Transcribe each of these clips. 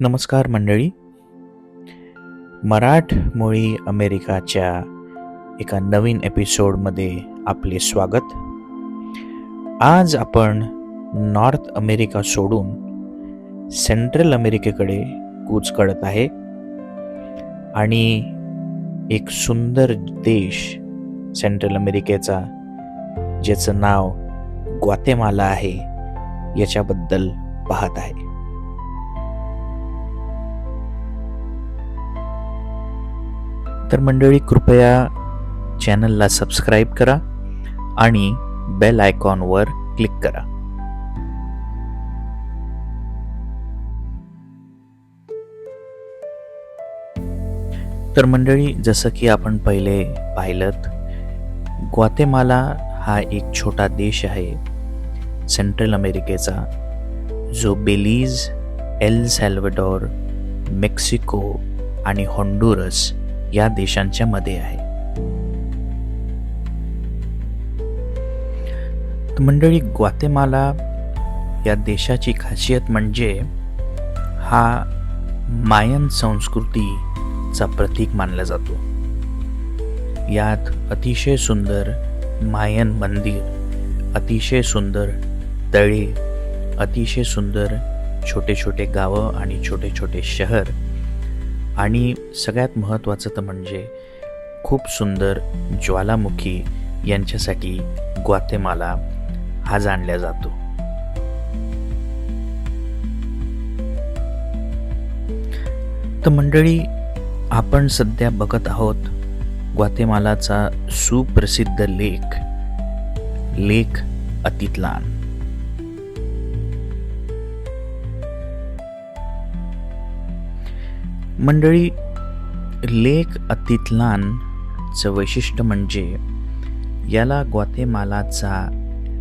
नमस्कार मंडळी. मराठमोळी अमेरिकाच्या एका नवीन एपिसोडमध्ये आपले स्वागत. आज आपण नॉर्थ अमेरिका सोडून सेंट्रल अमेरिकेकडे कूच करत आहे. आणि एक सुंदर देश सेंट्रल अमेरिकेचा ज्याचं नाव ग्वातेमाला आहे याच्याबद्दल पाहत आहे. तर मंडळी कृपया चॅनलला सबस्क्राईब करा आणि बेल आयकॉनवर क्लिक करा. तर मंडळी जसं की आपण पहिले पाहिलं ग्वातेमाला हा एक छोटा देश आहे सेंट्रल अमेरिकेचा जो बेलीज एल सॅल्वडॉर मेक्सिको आणि होंडुरस या देशांच्या मध्ये आहे. मंडळी ग्वातेमाला या देशाची खासियत म्हणजे हा मायन संस्कृतीचा प्रतीक मानला जातो. यात अतिशय सुंदर मायन मंदिर अतिशय सुंदर तळे अतिशय सुंदर छोटे छोटे गावं आणि छोटे छोटे शहर आणि सगळ्यात महत्त्वाचं तर म्हणजे खूप सुंदर ज्वालामुखी यांच्यासाठी ग्वातेमाला हा जाणला जातो. तर मंडळी आपण सध्या बघत आहोत ग्वातेमालाचा सुप्रसिद्ध लेख लेख अतितलान. मंडळी लेक अतितलानचं वैशिष्ट्य म्हणजे याला ग्वातेमालाचा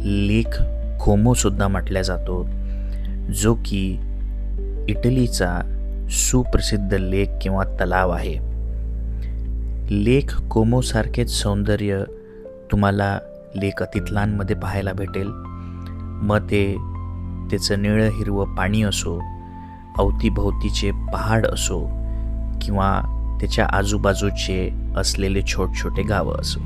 लेख खोमोसुद्धा म्हटला जातो जो की इटलीचा सुप्रसिद्ध लेक किंवा तलाव आहे. लेख कोमोसारखेच सौंदर्य तुम्हाला लेक अतितलानमध्ये पाहायला भेटेल. मग ते त्याचं निळं हिरवं पाणी असो अवतीभोवतीचे पहाड असो किंवा त्याच्या आजूबाजूचे असलेले छोट छोटे गावं असो.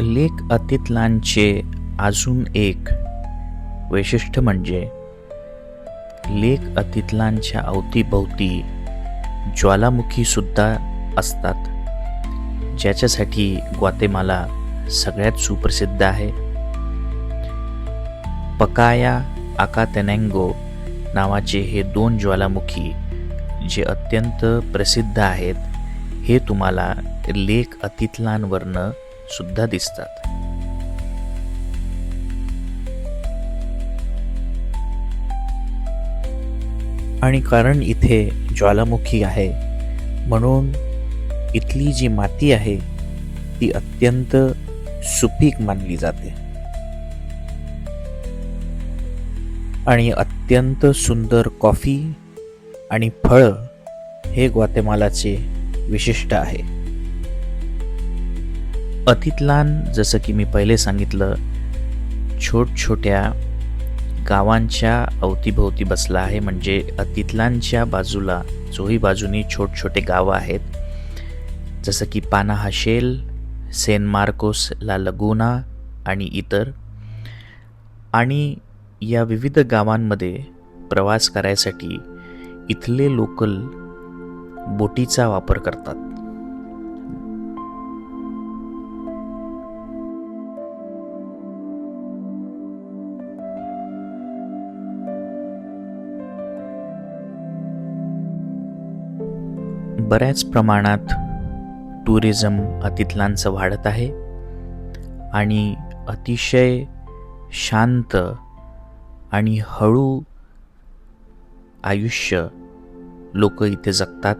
लेक अतितलांचे अजून एक वैशिष्ट्य म्हणजे लेक अतितलांच्या अवतीभोवती ज्वालामुखी सुद्धा असतात ज्याच्यासाठी ग्वातेमाला सगळ्यात सुप्रसिद्ध आहे. पकाया आकातेनेंगो नावाचे हे दोन ज्वालामुखी जे अत्यंत प्रसिद्ध आहेत हे तुम्हाला लेख अतितलांवरनं सुद्धा दिसतात. आणि कारण इथे ज्वालामुखी आहे म्हणून इथली जी माती आहे ती अत्यंत सुपीक मानली जाते. आणि अत्यंत सुंदर कॉफी आणि फळं हे ग्वातेमालाचे विशिष्ट आहे. अतितलान जसं की मी पहिले सांगितलं छोट छोट्या गावांच्या अवतीभोवती बसला आहे. म्हणजे अतितलांच्या बाजूला चोही बाजूनी छोटछोटे गावं आहेत. जसं की पानाहाशेल सेन मार्कोस ला लगुना आणि इतर. आणि या विविध गावांमध्ये प्रवास करायसाठी इथले लोकल बोटीचा वापर करतात. बऱ्याच प्रमाणात टुरिझम अतिथलांचं वाढत आहे आणि अतिशय शांत आणि हळू आयुष्य लोक इथे जगतात.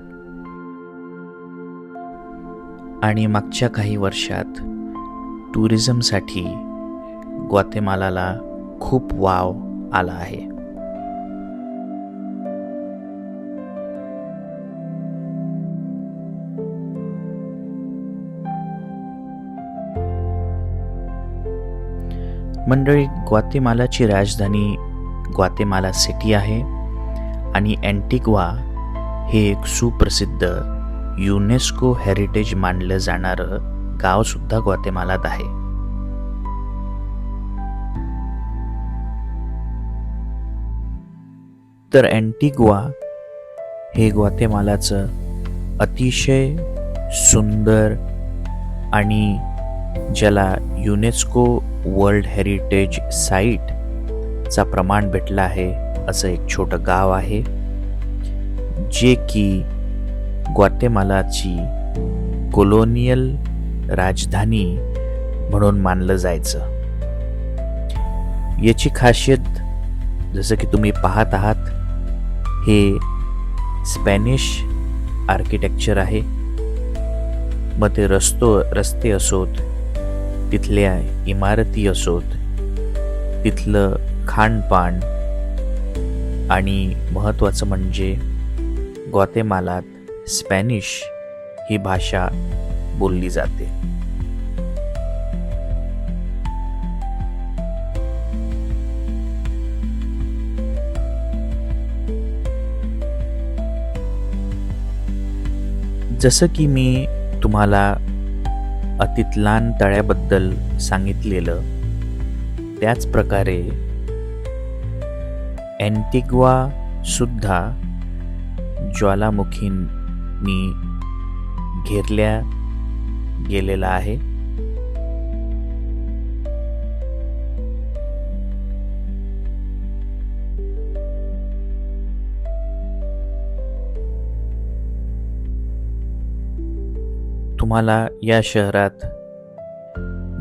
आणि मागच्या काही वर्षात टुरिझमसाठी ग्वातेमालाला खूप वाव आला आहे. मंडळी ग्वातेमालाची राजधानी ग्वातेमाला सिटी आहे आणि अँटिग्वा हे एक सुप्रसिद्ध युनेस्को हेरिटेज मानलं जाणारं गावसुद्धा ग्वातेमालात आहे. तर अँटिग्वा हे ग्वातेमालाचं अतिशय सुंदर आणि ज्याला युनेस्को वर्ल्ड हेरिटेज साईटचा प्रमाण भेटला आहे असं एक छोटं गाव आहे जे की ग्वातेमालाची कोलोनियल राजधानी म्हणून मानलं जायचं. याची खासियत जसं की तुम्ही पाहत आहात हे स्पॅनिश आर्किटेक्चर आहे. मग ते रस्तो रस्ते असोत तिथल्या इमारती असोत. तिथलं खाणपान आणि महत्त्वाचं म्हणजे ग्वातेमालात स्पॅनिश ही भाषा बोलली जाते. जसं की मी तुम्हाला अतितलान तळ्याबद्दल सांगितलेलं. त्याच प्रकारे सुद्धा ज्वालामुखींनी घेरल्या गेलेला आहे. तुम्हाला या शहरात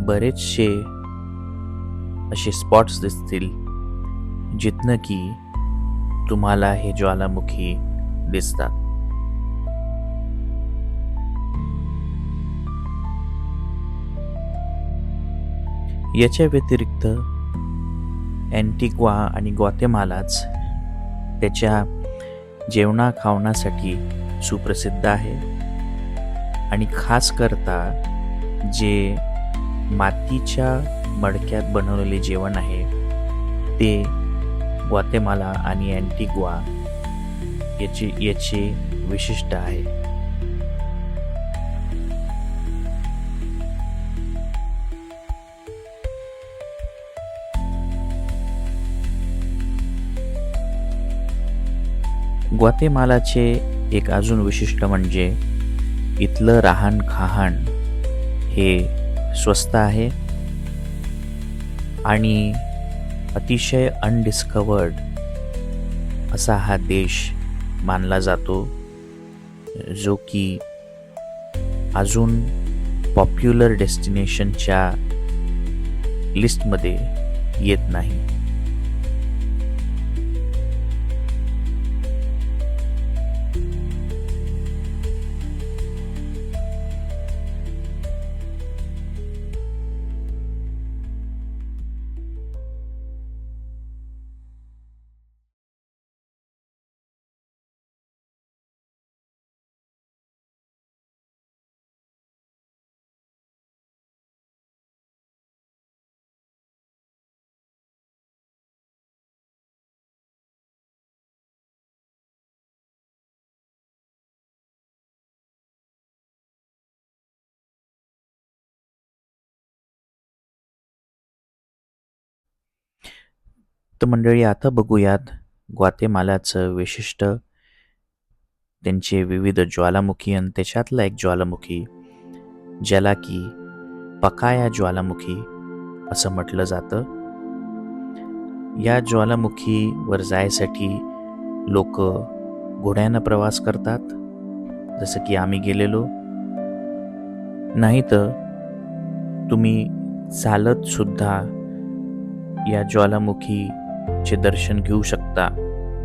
बरेचसे असे स्पॉट्स दिसतील जिथनं की तुम्हाला हे ज्वालामुखी दिसतात. याच्या व्यतिरिक्त अँटिग्वा आणि ग्वातेमालाच त्याच्या जेवणा खावण्यासाठी सुप्रसिद्ध आहे. आणि खास करता जे मातीच्या मडक्यात बनवलेले जेवण आहे ते ग्वातेमाला आणि अँटिग्वा याची याचे विशिष्ट आहे. ग्वातेमालाचे एक अजून विशिष्ट म्हणजे इथलं राहण खाहण हे स्वस्त आहे आणि अतिशय अनडिस्कवर्ड असा हा देश मानला जातो जो की अजून पॉप्युलर डेस्टिनेशनच्या लिस्टमध्ये येत नाही. तर मंडळी आता बघूयात ग्वातेमालाचं विशिष्ट. त्यांचे विविध ज्वालामुखी आणि त्याच्यातला एक ज्वालामुखी ज्याला की पकाया ज्वालामुखी असं म्हटलं जातं. या ज्वालामुखीवर जायसाठी लोक घोड्यानं प्रवास करतात. जसं की आम्ही गेलेलो. नाही तर तुम्ही चालतसुद्धा या ज्वालामुखी ज्वालामुखीचे दर्शन घेऊ शकता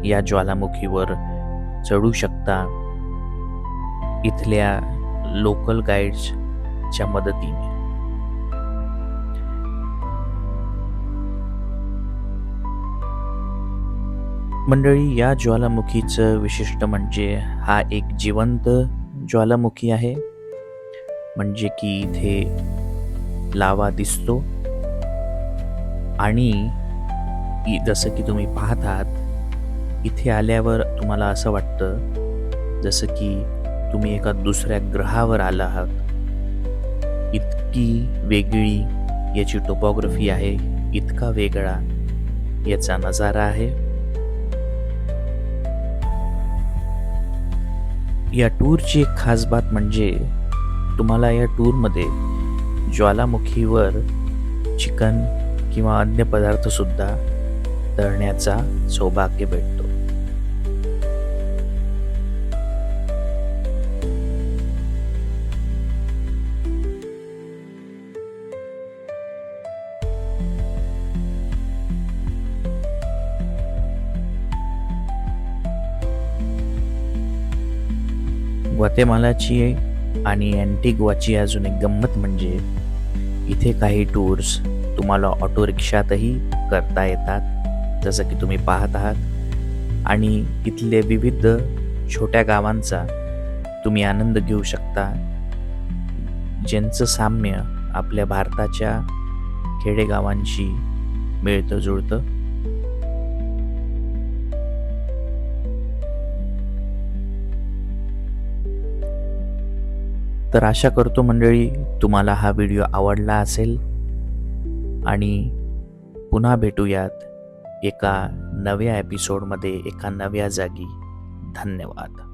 या ज्वालामुखीवर चढू शकता. इथल्या लोकल गाईड्सच्या मदतीने. मंडळी या ज्वालामुखीचं विशिष्ट म्हणजे हा एक जिवंत ज्वालामुखी आहे. म्हणजे की इथे लावा दिसतो. आणि जसं की तुम्ही पाहत आहात इथे आल्यावर तुम्हाला असं वाटतं जसं की तुम्ही एका दुसऱ्या ग्रहावर आला आहात. इतकी वेगळी याची टोपॉग्राफी आहे इतका वेगळा याचा नजारा आहे. या टूरची एक खास बात म्हणजे तुम्हाला या टूरमध्ये ज्वालामुखीवर चिकन किंवा अन्य पदार्थसुद्धा तळण्याचा सौभाग्य भेटतो. ग्वातेमालाची आणि अँटिग्वाची अजून एक गंमत म्हणजे इथे काही टूर्स तुम्हाला ऑटो रिक्षातही करता येतात. जसं की तुम्ही पाहत आहात. आणि इथले विविध छोट्या गावांचा तुम्ही आनंद घेऊ शकता. ज्यांचं साम्य आपल्या भारताच्या खेडेगावांशी मिळतं जुळतं. तर आशा करतो मंडळी तुम्हाला हा व्हिडिओ आवडला असेल. आणि पुन्हा भेटूयात. एका नव्या एपिसोडमध्ये एका नव्या जागी. धन्यवाद.